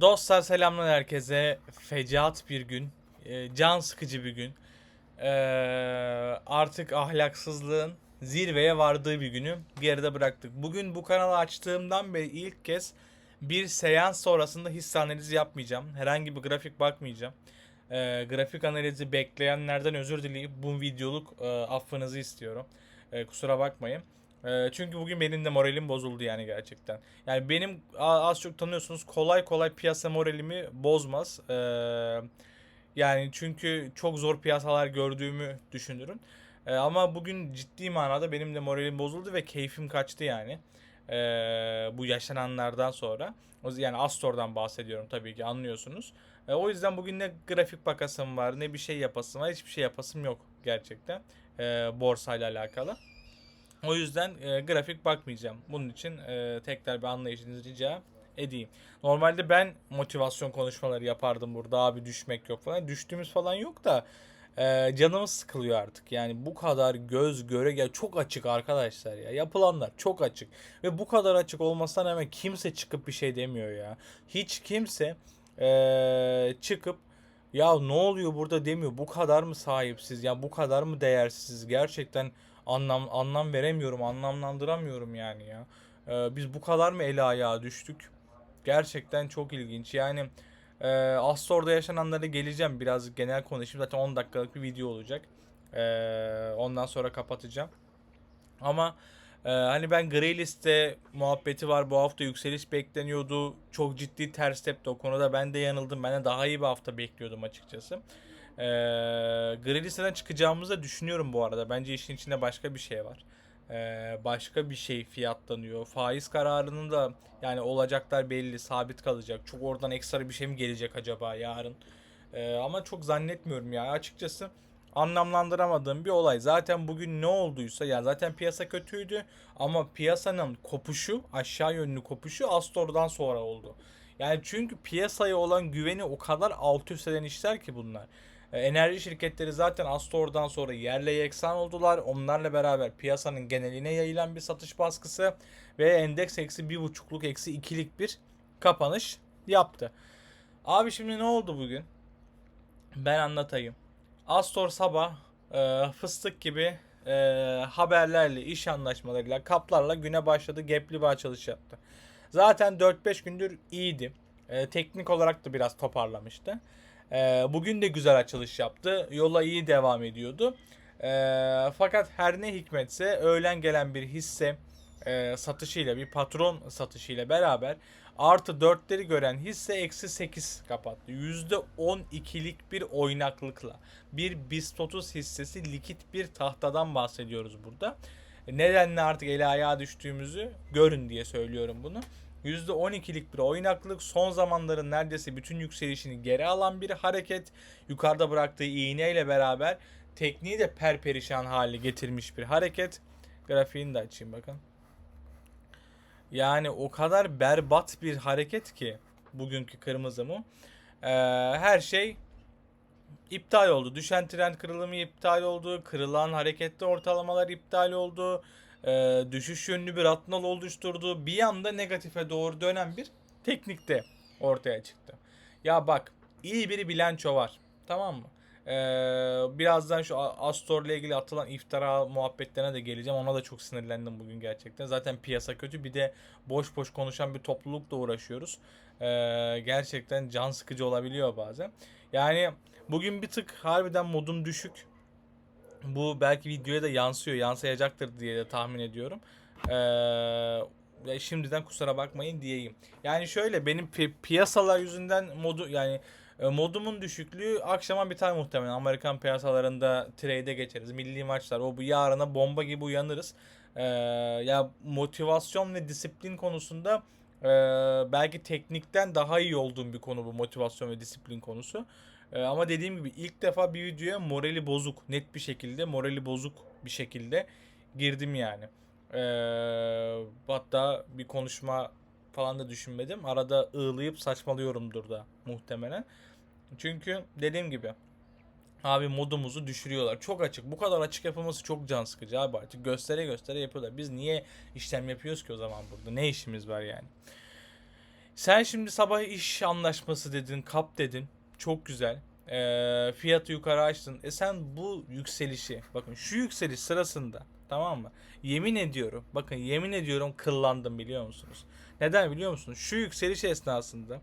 Dostlar selamlar herkese. Fecaat bir gün. e, can sıkıcı bir gün. e, artık ahlaksızlığın zirveye vardığı bir günü geride bıraktık. Bugün bu kanalı açtığımdan beri ilk kez bir seans sonrasında hisse analizi yapmayacağım. Herhangi bir grafik bakmayacağım. E, grafik analizi bekleyenlerden özür dileyip bu videoluk e, affınızı istiyorum. Kusura bakmayın. E, çünkü bugün benim de moralim bozuldu yani gerçekten. Yani benim az çok tanıyorsunuz kolay kolay piyasa moralimi bozmaz. Ee, yani çünkü çok zor piyasalar gördüğümü düşünürüm. Ee, ama bugün ciddi manada benim de moralim bozuldu ve keyfim kaçtı yani. Ee, bu yaşananlardan sonra. Yani Astor'dan bahsediyorum tabii ki anlıyorsunuz. Ee, o yüzden bugün ne grafik bakasım var ne bir şey yapasım var. Hiçbir şey yapasım yok gerçekten. Ee, borsayla alakalı. O yüzden e, grafik bakmayacağım. Bunun için e, tekrar bir anlayışınızı rica edeyim. Normalde ben motivasyon konuşmaları yapardım burada abi düşmek yok falan. Düştüğümüz falan yok da e, canımız sıkılıyor artık. Yani bu kadar göz göre gel çok açık arkadaşlar ya. Yapılanlar çok açık. Ve bu kadar açık olmasına rağmen kimse çıkıp bir şey demiyor ya. Hiç kimse e, çıkıp ya ne oluyor burada demiyor. Bu kadar mı sahipsiz? Ya bu kadar mı değersiz? Gerçekten anlam anlam veremiyorum, anlamlandıramıyorum yani ya. Ee, biz bu kadar mı ele ayağa düştük? Gerçekten çok ilginç. Yani e, Astor'da yaşananlara geleceğim. Biraz genel konuşayım. Zaten 10 dakikalık bir video olacak. Ee, ondan sonra kapatacağım. Ama e, hani ben Grey List'te muhabbeti var. Bu hafta yükseliş bekleniyordu. Çok ciddi ters tepti o konuda. Ben de yanıldım. Ben de daha iyi bir hafta bekliyordum açıkçası. Ee, Grey Liste'den çıkacağımızı da düşünüyorum bu arada. Bence işin içinde başka bir şey var. Ee, başka bir şey fiyatlanıyor. Faiz kararının da yani olacaklar belli, sabit kalacak. Çok oradan ekstra bir şey mi gelecek acaba yarın? Ee, ama çok zannetmiyorum ya. Açıkçası anlamlandıramadığım bir olay. Zaten bugün ne olduysa ya zaten piyasa kötüydü ama piyasanın kopuşu, aşağı yönlü kopuşu Astor'dan sonra oldu. Yani çünkü piyasaya olan güveni o kadar alt üst eden işler ki bunlar. E, Enerji şirketleri zaten Astor'dan sonra yerle yeksan oldular. Onlarla beraber piyasanın geneline yayılan bir satış baskısı ve endeks eksi bir buçukluk eksi ikilik bir kapanış yaptı. Abi şimdi ne oldu bugün? Ben anlatayım. Astor sabah e, fıstık gibi e, haberlerle, iş anlaşmalarıyla, kaplarla güne başladı. Gepli bir açılış yaptı. Zaten 4-5 gündür iyiydi. E, teknik olarak da biraz toparlamıştı. E, bugün de güzel açılış yaptı. Yola iyi devam ediyordu. E, fakat her ne hikmetse öğlen gelen bir hisse e, satışıyla bir patron satışıyla beraber artı 4'leri gören hisse eksi 8 kapattı. %12'lik bir oynaklıkla. Bir BIST 30 hissesi likit bir tahtadan bahsediyoruz burada. Nedenle artık ele ayağa düştüğümüzü görün diye söylüyorum bunu. %12'lik bir oynaklık son zamanların neredeyse bütün yükselişini geri alan bir hareket. Yukarıda bıraktığı iğneyle beraber tekniği de perperişan hale getirmiş bir hareket. Grafiğini de açayım bakın. Yani o kadar berbat bir hareket ki bugünkü kırmızı mum. Ee, her şey iptal oldu. Düşen trend kırılımı iptal oldu. Kırılan hareketli ortalamalar iptal oldu. Ee, düşüş yönlü bir atnal oluşturdu. Bir anda negatife doğru dönen bir teknikte ortaya çıktı. Ya bak iyi bir bilanço var. Tamam mı? Ee, birazdan şu Astor ile ilgili atılan iftira muhabbetlerine de geleceğim. Ona da çok sinirlendim bugün gerçekten. Zaten piyasa kötü. Bir de boş boş konuşan bir toplulukla uğraşıyoruz. Ee, gerçekten can sıkıcı olabiliyor bazen. Yani bugün bir tık harbiden modum düşük. Bu belki videoya da yansıyor, yansıyacaktır diye de tahmin ediyorum. Ee, şimdiden kusura bakmayın diyeyim. Yani şöyle benim pi- piyasalar yüzünden modu yani e, modumun düşüklüğü akşama biter muhtemelen. Amerikan piyasalarında trade'e geçeriz. Milli maçlar o bu yarına bomba gibi uyanırız. Ee, ya motivasyon ve disiplin konusunda e, belki teknikten daha iyi olduğum bir konu bu motivasyon ve disiplin konusu. Ee, ama dediğim gibi ilk defa bir videoya morali bozuk, net bir şekilde morali bozuk bir şekilde girdim yani. Ee, hatta bir konuşma falan da düşünmedim. Arada ığlayıp saçmalıyorumdur da muhtemelen. Çünkü dediğim gibi abi modumuzu düşürüyorlar. Çok açık. Bu kadar açık yapılması çok can sıkıcı abi artık. Göstere göstere yapıyorlar. Biz niye işlem yapıyoruz ki o zaman burada? Ne işimiz var yani? Sen şimdi sabah iş anlaşması dedin, kap dedin. Çok güzel. Ee, fiyatı yukarı açtın. E sen bu yükselişi, bakın şu yükseliş sırasında tamam mı? Yemin ediyorum, bakın yemin ediyorum kıllandım biliyor musunuz? Neden biliyor musunuz? Şu yükseliş esnasında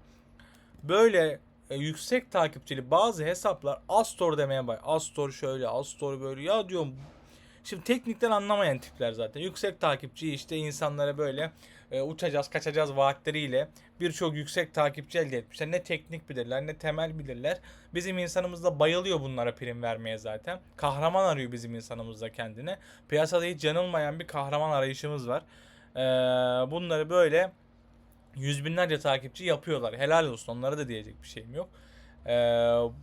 böyle e, yüksek takipçili bazı hesaplar Astor demeye bak. Astor şöyle, Astor böyle. Ya diyorum Şimdi teknikten anlamayan tipler zaten. Yüksek takipçi işte insanlara böyle e, uçacağız, kaçacağız vaatleriyle birçok yüksek takipçi elde etmişler. Ne teknik bilirler, ne temel bilirler. Bizim insanımız da bayılıyor bunlara prim vermeye zaten. Kahraman arıyor bizim insanımız da kendine. Piyasada hiç yanılmayan bir kahraman arayışımız var. E, bunları böyle yüz binlerce takipçi yapıyorlar. Helal olsun onlara da diyecek bir şeyim yok. Ee,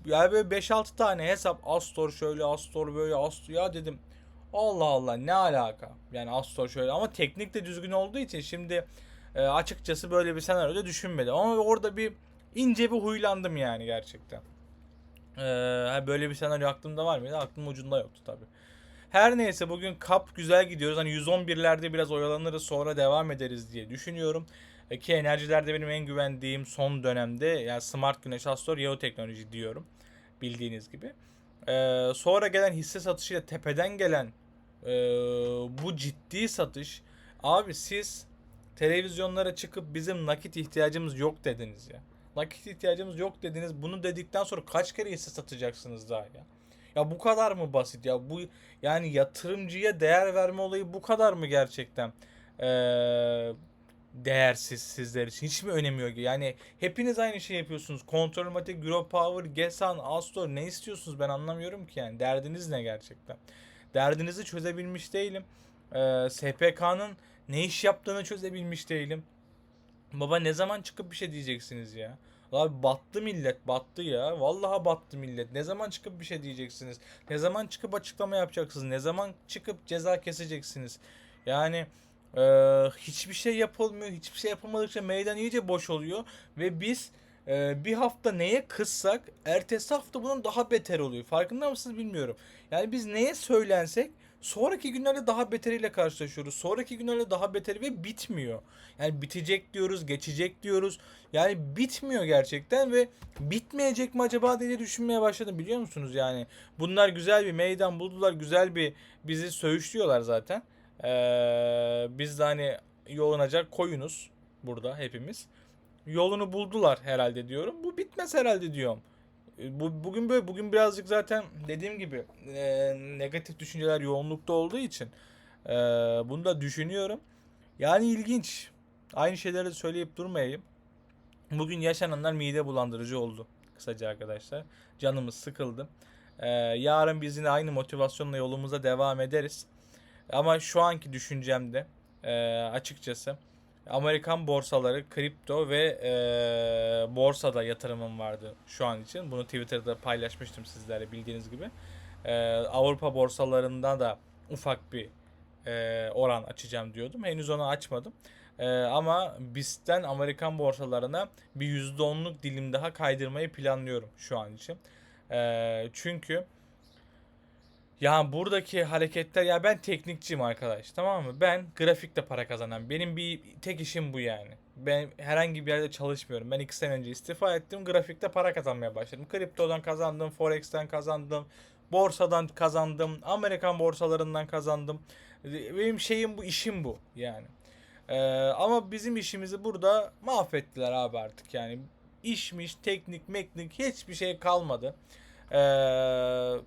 yani böyle 5-6 tane hesap Astor şöyle Astor böyle Astor ya dedim Allah Allah ne alaka yani Astor şöyle ama teknik de düzgün olduğu için şimdi e, açıkçası böyle bir senaryoda düşünmedim ama orada bir ince bir huylandım yani gerçekten. Ee, böyle bir senaryo aklımda var mıydı? Aklımın ucunda yoktu tabi. Her neyse bugün kap güzel gidiyoruz. Hani 111'lerde biraz oyalanırız sonra devam ederiz diye düşünüyorum. E, ki enerjilerde benim en güvendiğim son dönemde yani Smart Güneş Astor Yahoo Teknoloji diyorum. Bildiğiniz gibi. E, sonra gelen hisse satışıyla tepeden gelen e, bu ciddi satış. Abi siz televizyonlara çıkıp bizim nakit ihtiyacımız yok dediniz ya. Nakit ihtiyacımız yok dediniz. Bunu dedikten sonra kaç kere hisse satacaksınız daha ya? Ya bu kadar mı basit ya? Bu yani yatırımcıya değer verme olayı bu kadar mı gerçekten? Eee değersiz sizler için. Hiç mi önemi yok? Yani hepiniz aynı şey yapıyorsunuz. Kontrolmatik, Power, Gesan, Astor ne istiyorsunuz ben anlamıyorum ki yani. Derdiniz ne gerçekten? Derdinizi çözebilmiş değilim. Ee, SPK'nın ne iş yaptığını çözebilmiş değilim. Baba ne zaman çıkıp bir şey diyeceksiniz ya? Abi battı millet battı ya. Vallahi battı millet. Ne zaman çıkıp bir şey diyeceksiniz? Ne zaman çıkıp açıklama yapacaksınız? Ne zaman çıkıp ceza keseceksiniz? Yani ee, hiçbir şey yapılmıyor. Hiçbir şey yapılmadıkça meydan iyice boş oluyor. Ve biz e, bir hafta neye kızsak ertesi hafta bunun daha beter oluyor. Farkında mısınız bilmiyorum. Yani biz neye söylensek sonraki günlerde daha beteriyle karşılaşıyoruz. Sonraki günlerde daha beteri ve bitmiyor. Yani bitecek diyoruz, geçecek diyoruz. Yani bitmiyor gerçekten ve bitmeyecek mi acaba diye düşünmeye başladım biliyor musunuz yani. Bunlar güzel bir meydan buldular, güzel bir bizi söğüşlüyorlar zaten. Ee, biz de hani yoğunacak koyunuz burada hepimiz. Yolunu buldular herhalde diyorum. Bu bitmez herhalde diyorum. Ee, bu bugün böyle bugün birazcık zaten dediğim gibi e, negatif düşünceler yoğunlukta olduğu için e, bunu da düşünüyorum. Yani ilginç. Aynı şeyleri söyleyip durmayayım. Bugün yaşananlar mide bulandırıcı oldu. Kısaca arkadaşlar. Canımız sıkıldı. Ee, yarın biz yine aynı motivasyonla yolumuza devam ederiz. Ama şu anki düşüncemde e, açıkçası Amerikan borsaları, kripto ve e, borsada yatırımım vardı şu an için. Bunu Twitter'da paylaşmıştım sizlerle bildiğiniz gibi. E, Avrupa borsalarında da ufak bir e, oran açacağım diyordum. Henüz onu açmadım. E, ama BIST'ten Amerikan borsalarına bir %10'luk dilim daha kaydırmayı planlıyorum şu an için. E, çünkü ya buradaki hareketler ya ben teknikçiyim arkadaş tamam mı? Ben grafikte para kazanan benim bir tek işim bu yani. Ben herhangi bir yerde çalışmıyorum. Ben iki sene önce istifa ettim. Grafikte para kazanmaya başladım. Kriptodan kazandım, Forex'ten kazandım, borsadan kazandım, Amerikan borsalarından kazandım. Benim şeyim bu, işim bu yani. Ee, ama bizim işimizi burada mahvettiler abi artık yani. İşmiş, teknik, meknik hiçbir şey kalmadı. Eee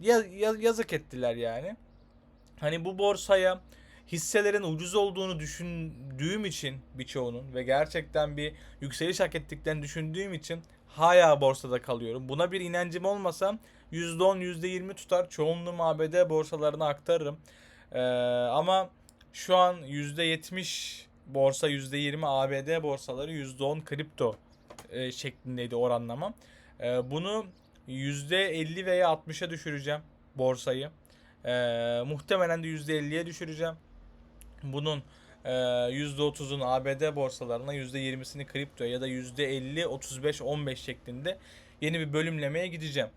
ya, ya, yazık ettiler yani. Hani bu borsaya hisselerin ucuz olduğunu düşündüğüm için birçoğunun ve gerçekten bir yükseliş hak ettiklerini düşündüğüm için hala borsada kalıyorum. Buna bir inancım olmasa %10 %20 tutar çoğunluğumu ABD borsalarına aktarırım. Ee, ama şu an %70 borsa %20 ABD borsaları %10 kripto e, şeklindeydi oranlamam. E, bunu %50 veya 60'a düşüreceğim borsayı. Ee, muhtemelen de %50'ye düşüreceğim. Bunun e, %30'unu ABD borsalarına %20'sini kripto ya da %50, 35, 15 şeklinde yeni bir bölümlemeye gideceğim.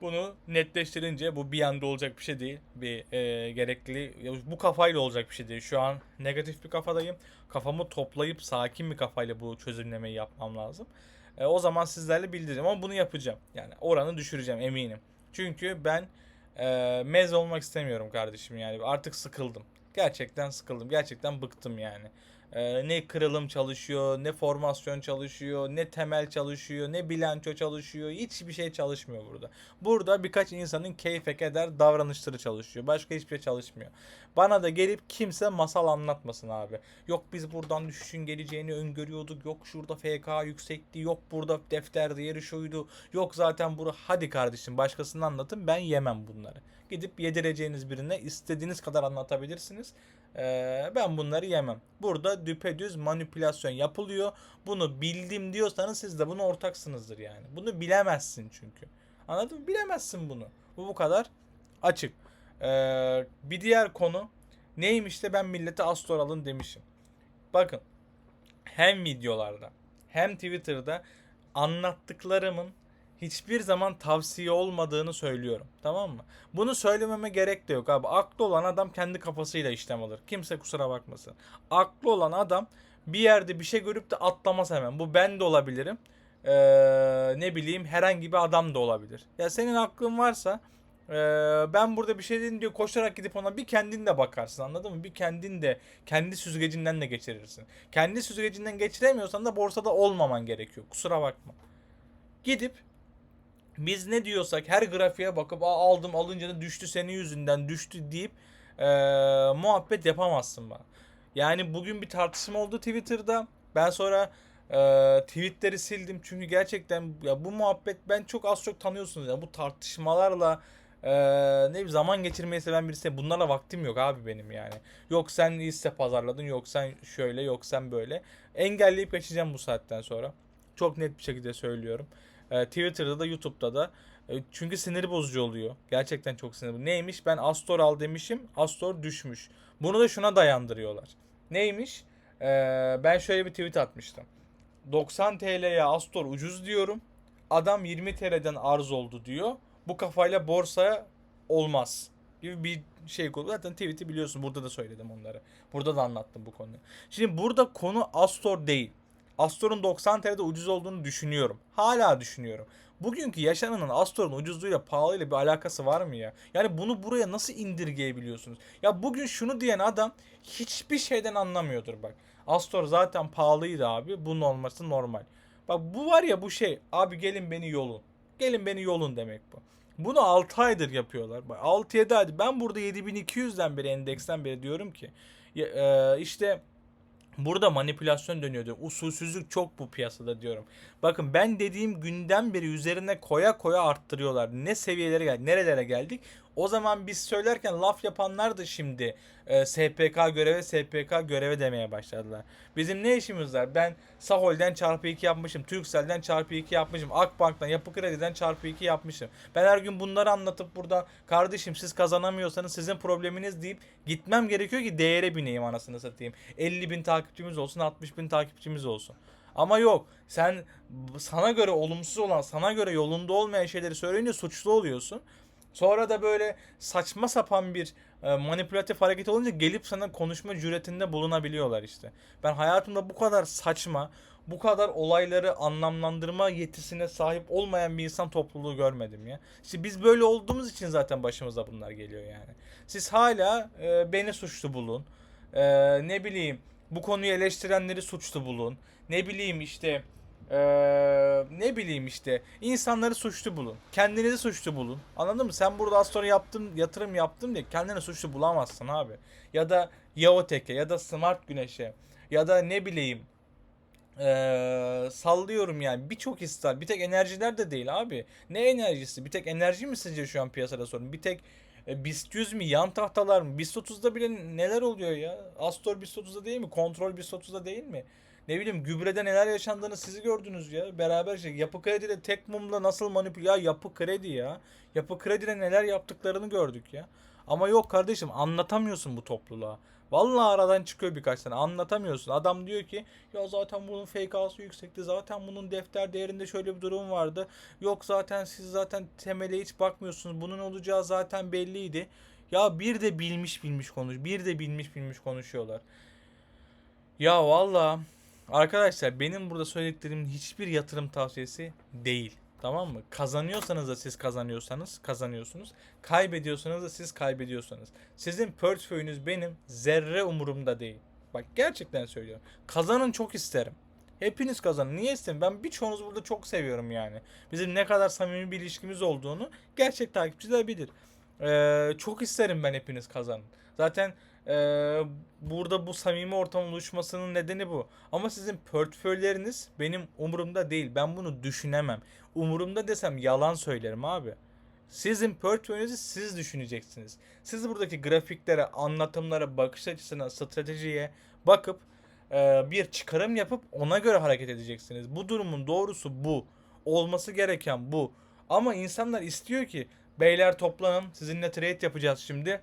Bunu netleştirince bu bir anda olacak bir şey değil. Bir e, gerekli bu kafayla olacak bir şey değil. Şu an negatif bir kafadayım. Kafamı toplayıp sakin bir kafayla bu çözümlemeyi yapmam lazım. E, o zaman sizlerle bildireceğim ama bunu yapacağım. Yani oranı düşüreceğim eminim. Çünkü ben e, mez olmak istemiyorum kardeşim yani. Artık sıkıldım. Gerçekten sıkıldım. Gerçekten bıktım yani. Ee, ne kırılım çalışıyor, ne formasyon çalışıyor, ne temel çalışıyor, ne bilanço çalışıyor. Hiçbir şey çalışmıyor burada. Burada birkaç insanın keyfe keder davranışları çalışıyor. Başka hiçbir şey çalışmıyor. Bana da gelip kimse masal anlatmasın abi. Yok biz buradan düşüşün geleceğini öngörüyorduk. Yok şurada FK yüksekti. Yok burada defter değeri şuydu. Yok zaten bura. Hadi kardeşim başkasını anlatın. Ben yemem bunları. Gidip yedireceğiniz birine istediğiniz kadar anlatabilirsiniz. Ee, ben bunları yemem. Burada düpedüz manipülasyon yapılıyor. Bunu bildim diyorsanız siz de bunu ortaksınızdır yani. Bunu bilemezsin çünkü. Anladın mı? Bilemezsin bunu. Bu bu kadar açık. Ee, bir diğer konu neymiş de ben millete Astor alın demişim. Bakın hem videolarda hem Twitter'da anlattıklarımın hiçbir zaman tavsiye olmadığını söylüyorum. Tamam mı? Bunu söylememe gerek de yok abi. Aklı olan adam kendi kafasıyla işlem alır. Kimse kusura bakmasın. Aklı olan adam bir yerde bir şey görüp de atlamaz hemen. Bu ben de olabilirim. Ee, ne bileyim herhangi bir adam da olabilir. Ya senin aklın varsa ee, ben burada bir şey dedim diyor koşarak gidip ona bir kendin de bakarsın anladın mı? Bir kendin de kendi süzgecinden de geçirirsin. Kendi süzgecinden geçiremiyorsan da borsada olmaman gerekiyor. Kusura bakma. Gidip biz ne diyorsak her grafiğe bakıp aldım alınca da düştü senin yüzünden düştü deyip ee, muhabbet yapamazsın bana. Yani bugün bir tartışma oldu Twitter'da. Ben sonra ee, tweetleri sildim çünkü gerçekten ya bu muhabbet ben çok az çok tanıyorsunuz ya bu tartışmalarla ee, ne bileyim zaman geçirmeyi seven birisi bunlarla vaktim yok abi benim yani. Yok sen hisse pazarladın yok sen şöyle yok sen böyle. Engelleyip geçeceğim bu saatten sonra. Çok net bir şekilde söylüyorum. Ee, Twitter'da da YouTube'da da. E, çünkü siniri bozucu oluyor. Gerçekten çok sinir bozucu. Neymiş? Ben Astor al demişim. Astor düşmüş. Bunu da şuna dayandırıyorlar. Neymiş? Ee, ben şöyle bir tweet atmıştım. 90 TL'ye Astor ucuz diyorum. Adam 20 TL'den arz oldu diyor. Bu kafayla borsaya olmaz gibi bir şey konu. Zaten tweet'i biliyorsun burada da söyledim onları. Burada da anlattım bu konuyu. Şimdi burada konu Astor değil. Astor'un 90 TL'de ucuz olduğunu düşünüyorum. Hala düşünüyorum. Bugünkü yaşananın Astor'un ucuzluğuyla pahalıyla bir alakası var mı ya? Yani bunu buraya nasıl indirgeyebiliyorsunuz? Ya bugün şunu diyen adam hiçbir şeyden anlamıyordur bak. Astor zaten pahalıydı abi. Bunun olması normal. Bak bu var ya bu şey. Abi gelin beni yolun. Gelin beni yolun demek bu. Bunu 6 aydır yapıyorlar. Bak 6-7 aydır. Ben burada 7200'den beri endeksten beri diyorum ki ya, e, işte Burada manipülasyon dönüyor diyor. Usulsüzlük çok bu piyasada diyorum. Bakın ben dediğim günden beri üzerine koya koya arttırıyorlar. Ne seviyelere geldik, nerelere geldik. O zaman biz söylerken laf yapanlar da şimdi e, SPK göreve SPK göreve demeye başladılar. Bizim ne işimiz var? Ben Sahol'den çarpı 2 yapmışım. Turkcell'den çarpı 2 yapmışım. Akbank'tan Yapı Kredi'den çarpı 2 yapmışım. Ben her gün bunları anlatıp burada kardeşim siz kazanamıyorsanız sizin probleminiz deyip gitmem gerekiyor ki değere bineyim anasını satayım. 50 bin takipçimiz olsun 60 bin takipçimiz olsun. Ama yok sen sana göre olumsuz olan sana göre yolunda olmayan şeyleri söyleyince suçlu oluyorsun. Sonra da böyle saçma sapan bir e, manipülatif hareket olunca gelip sana konuşma cüretinde bulunabiliyorlar işte. Ben hayatımda bu kadar saçma, bu kadar olayları anlamlandırma yetisine sahip olmayan bir insan topluluğu görmedim ya. İşte biz böyle olduğumuz için zaten başımıza bunlar geliyor yani. Siz hala e, beni suçlu bulun. E, ne bileyim bu konuyu eleştirenleri suçlu bulun. Ne bileyim işte ee, ne bileyim işte insanları suçlu bulun. Kendinizi suçlu bulun. Anladın mı? Sen burada az sonra yaptım, yatırım yaptım diye kendini suçlu bulamazsın abi. Ya da Yaotek'e ya da Smart Güneş'e ya da ne bileyim ee, sallıyorum yani birçok hisse bir tek enerjiler de değil abi. Ne enerjisi? Bir tek enerji mi sizce şu an piyasada sorun? Bir tek e, BIST 100 mi? Yan tahtalar mı? BIST 30'da bile neler oluyor ya? Astor BIST 30'da değil mi? Kontrol BIST 30'da değil mi? Ne bileyim gübrede neler yaşandığını sizi gördünüz ya. Beraber şey yapı krediyle tek mumla nasıl manipüle ya yapı kredi ya. Yapı kredide neler yaptıklarını gördük ya. Ama yok kardeşim anlatamıyorsun bu topluluğa. Vallahi aradan çıkıyor birkaç tane. Anlatamıyorsun. Adam diyor ki ya zaten bunun FK'sı yüksekti. Zaten bunun defter değerinde şöyle bir durum vardı. Yok zaten siz zaten temele hiç bakmıyorsunuz. Bunun olacağı zaten belliydi. Ya bir de bilmiş bilmiş konuş. Bir de bilmiş bilmiş konuşuyorlar. Ya valla arkadaşlar benim burada söylediklerimin hiçbir yatırım tavsiyesi değil. Tamam mı? Kazanıyorsanız da siz kazanıyorsanız kazanıyorsunuz. Kaybediyorsanız da siz kaybediyorsanız. Sizin portföyünüz benim zerre umurumda değil. Bak gerçekten söylüyorum. Kazanın çok isterim. Hepiniz kazanın. Niye isterim? Ben birçoğunuzu burada çok seviyorum yani. Bizim ne kadar samimi bir ilişkimiz olduğunu gerçek takipçiler bilir. Ee, çok isterim ben hepiniz kazanın. Zaten ee, burada bu samimi ortam oluşmasının nedeni bu. Ama sizin portföyleriniz benim umurumda değil. Ben bunu düşünemem. Umurumda desem yalan söylerim abi. Sizin portföyünüzü siz düşüneceksiniz. Siz buradaki grafiklere, anlatımlara, bakış açısına, stratejiye bakıp e, bir çıkarım yapıp ona göre hareket edeceksiniz. Bu durumun doğrusu bu. Olması gereken bu. Ama insanlar istiyor ki beyler toplanın sizinle trade yapacağız şimdi.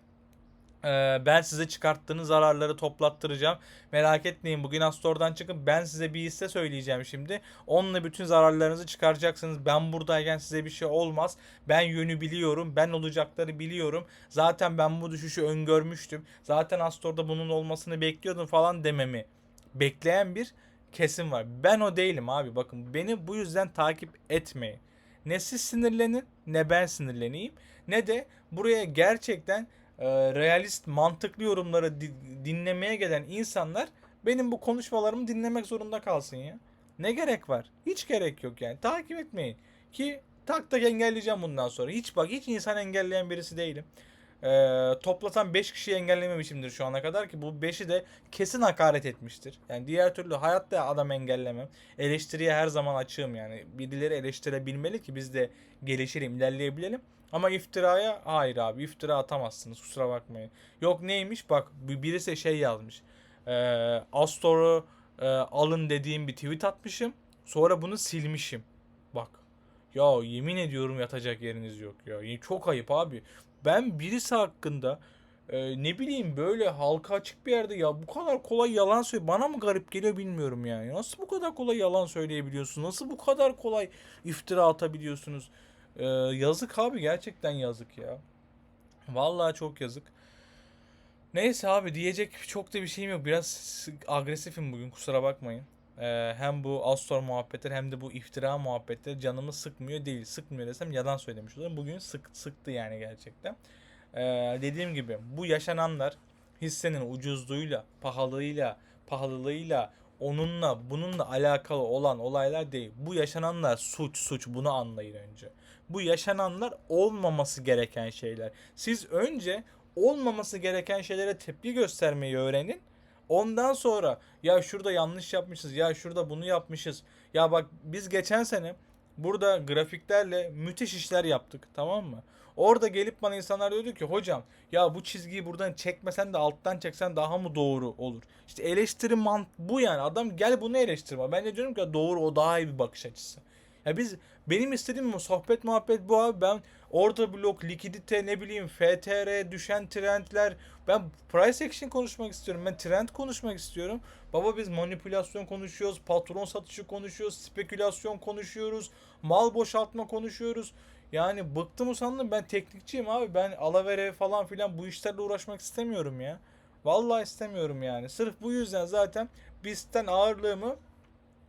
Ee, ben size çıkarttığınız zararları toplattıracağım. Merak etmeyin bugün Astor'dan çıkın ben size bir hisse söyleyeceğim şimdi. Onunla bütün zararlarınızı çıkaracaksınız. Ben buradayken size bir şey olmaz. Ben yönü biliyorum. Ben olacakları biliyorum. Zaten ben bu düşüşü öngörmüştüm. Zaten Astor'da bunun olmasını bekliyordum falan dememi bekleyen bir kesim var. Ben o değilim abi. Bakın beni bu yüzden takip etmeyin. Ne siz sinirlenin ne ben sinirleneyim ne de buraya gerçekten e, realist, mantıklı yorumları di- dinlemeye gelen insanlar benim bu konuşmalarımı dinlemek zorunda kalsın ya. Ne gerek var? Hiç gerek yok yani. Takip etmeyin. Ki tak tak engelleyeceğim bundan sonra. Hiç bak hiç insan engelleyen birisi değilim. Ee, toplasan 5 kişiyi engellememişimdir şu ana kadar ki bu 5'i de kesin hakaret etmiştir. Yani diğer türlü hayatta adam engellemem. Eleştiriye her zaman açığım yani. Birileri eleştirebilmeli ki biz de gelişelim, ilerleyebilelim. Ama iftiraya hayır abi iftira atamazsınız kusura bakmayın. Yok neymiş bak bir- birisi şey yazmış. Ee, Astor'u e, alın dediğim bir tweet atmışım. Sonra bunu silmişim. Bak. Ya yemin ediyorum yatacak yeriniz yok ya. Çok ayıp abi. Ben birisi hakkında e, ne bileyim böyle halka açık bir yerde ya bu kadar kolay yalan söyle bana mı garip geliyor bilmiyorum yani. Nasıl bu kadar kolay yalan söyleyebiliyorsunuz? Nasıl bu kadar kolay iftira atabiliyorsunuz? Ee, yazık abi gerçekten yazık ya. Vallahi çok yazık. Neyse abi diyecek çok da bir şeyim yok. Biraz agresifim bugün kusura bakmayın. Ee, hem bu Astor muhabbetleri hem de bu iftira muhabbetleri canımı sıkmıyor değil. Sıkmıyor desem yalan söylemiş olurum. Bugün sık, sıktı yani gerçekten. Ee, dediğim gibi bu yaşananlar hissenin ucuzluğuyla, pahalılığıyla, pahalılığıyla, onunla bununla alakalı olan olaylar değil. Bu yaşananlar suç suç bunu anlayın önce. Bu yaşananlar olmaması gereken şeyler. Siz önce olmaması gereken şeylere tepki göstermeyi öğrenin. Ondan sonra ya şurada yanlış yapmışız, ya şurada bunu yapmışız. Ya bak biz geçen sene burada grafiklerle müthiş işler yaptık tamam mı? Orada gelip bana insanlar diyordu ki hocam ya bu çizgiyi buradan çekmesen de alttan çeksen daha mı doğru olur? İşte eleştiri mant bu yani adam gel bunu eleştirme. Ben de diyorum ki doğru o daha iyi bir bakış açısı. Ya biz benim istediğim bu sohbet muhabbet bu abi. Ben orta blok, likidite ne bileyim FTR, düşen trendler. Ben price action konuşmak istiyorum. Ben trend konuşmak istiyorum. Baba biz manipülasyon konuşuyoruz, patron satışı konuşuyoruz, spekülasyon konuşuyoruz, mal boşaltma konuşuyoruz. Yani bıktım usandım ben teknikçiyim abi. Ben alavere falan filan bu işlerle uğraşmak istemiyorum ya. Vallahi istemiyorum yani. Sırf bu yüzden zaten BIST'ten ağırlığımı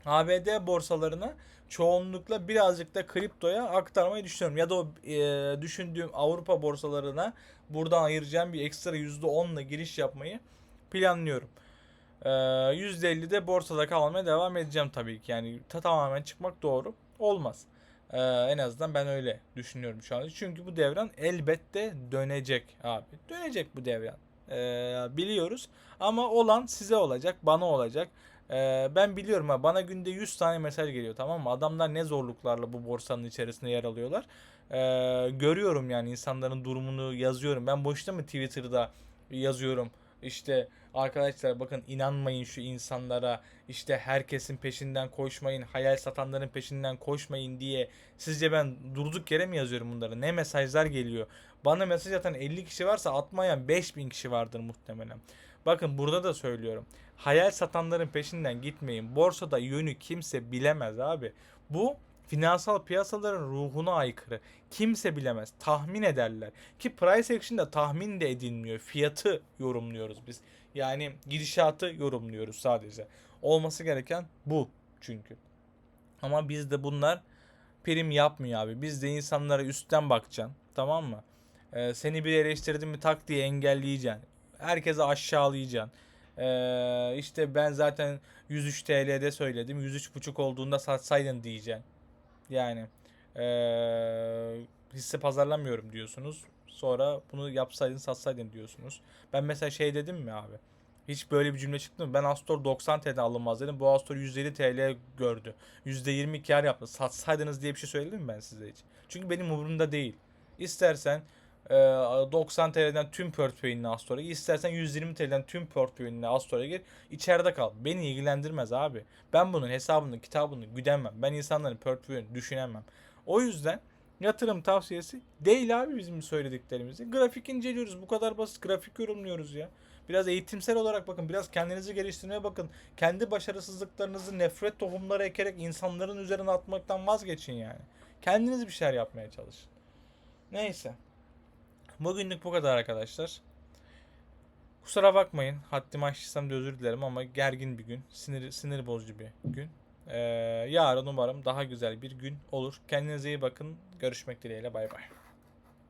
ABD borsalarına çoğunlukla birazcık da kriptoya aktarmayı düşünüyorum. Ya da e, düşündüğüm Avrupa borsalarına buradan ayıracağım bir ekstra %10'la giriş yapmayı planlıyorum. E, %50 de borsada kalmaya devam edeceğim tabii ki. Yani ta tamamen çıkmak doğru olmaz. E, en azından ben öyle düşünüyorum şu anda. Çünkü bu devran elbette dönecek abi. Dönecek bu devran. E, biliyoruz. Ama olan size olacak, bana olacak. Ee, ben biliyorum ha bana günde 100 tane mesaj geliyor tamam mı? Adamlar ne zorluklarla bu borsanın içerisinde yer alıyorlar. Ee, görüyorum yani insanların durumunu yazıyorum. Ben boşta mı Twitter'da yazıyorum. İşte arkadaşlar bakın inanmayın şu insanlara. İşte herkesin peşinden koşmayın. Hayal satanların peşinden koşmayın diye. Sizce ben durduk yere mi yazıyorum bunları? Ne mesajlar geliyor? Bana mesaj atan 50 kişi varsa atmayan 5000 kişi vardır muhtemelen. Bakın burada da söylüyorum. Hayal satanların peşinden gitmeyin. Borsada yönü kimse bilemez abi. Bu finansal piyasaların ruhuna aykırı. Kimse bilemez. Tahmin ederler. Ki price action'da tahmin de edilmiyor. Fiyatı yorumluyoruz biz. Yani gidişatı yorumluyoruz sadece. Olması gereken bu çünkü. Ama bizde bunlar prim yapmıyor abi. Biz de insanlara üstten bakacaksın. Tamam mı? Ee, seni bir eleştirdin mi tak diye engelleyeceksin. Herkese aşağılayacaksın. Ee, işte ben zaten 103 TL'de söyledim. 103.5 olduğunda satsaydın diyeceksin. Yani ee, hisse pazarlamıyorum diyorsunuz. Sonra bunu yapsaydın satsaydın diyorsunuz. Ben mesela şey dedim mi abi? Hiç böyle bir cümle çıktı mı? Ben Astor 90 TL alınmaz dedim. Bu Astor 150 TL gördü. %20 kar yaptı. Satsaydınız diye bir şey söyledim mi ben size hiç? Çünkü benim umurumda değil. İstersen 90 TL'den tüm portföyünle Astor'a gir. İstersen 120 TL'den tüm portföyünle Astor'a gir. İçeride kal. Beni ilgilendirmez abi. Ben bunun hesabını, kitabını güdemem. Ben insanların portföyünü düşünemem. O yüzden yatırım tavsiyesi değil abi bizim söylediklerimizi. Grafik inceliyoruz. Bu kadar basit. Grafik yorumluyoruz ya. Biraz eğitimsel olarak bakın. Biraz kendinizi geliştirmeye bakın. Kendi başarısızlıklarınızı nefret tohumları ekerek insanların üzerine atmaktan vazgeçin yani. Kendiniz bir şeyler yapmaya çalışın. Neyse. Bugünlük bu kadar arkadaşlar. Kusura bakmayın. Haddimi aştıysam da özür dilerim ama gergin bir gün. Sinir, sinir bozucu bir gün. Ee, yarın umarım daha güzel bir gün olur. Kendinize iyi bakın. Görüşmek dileğiyle. Bay bay.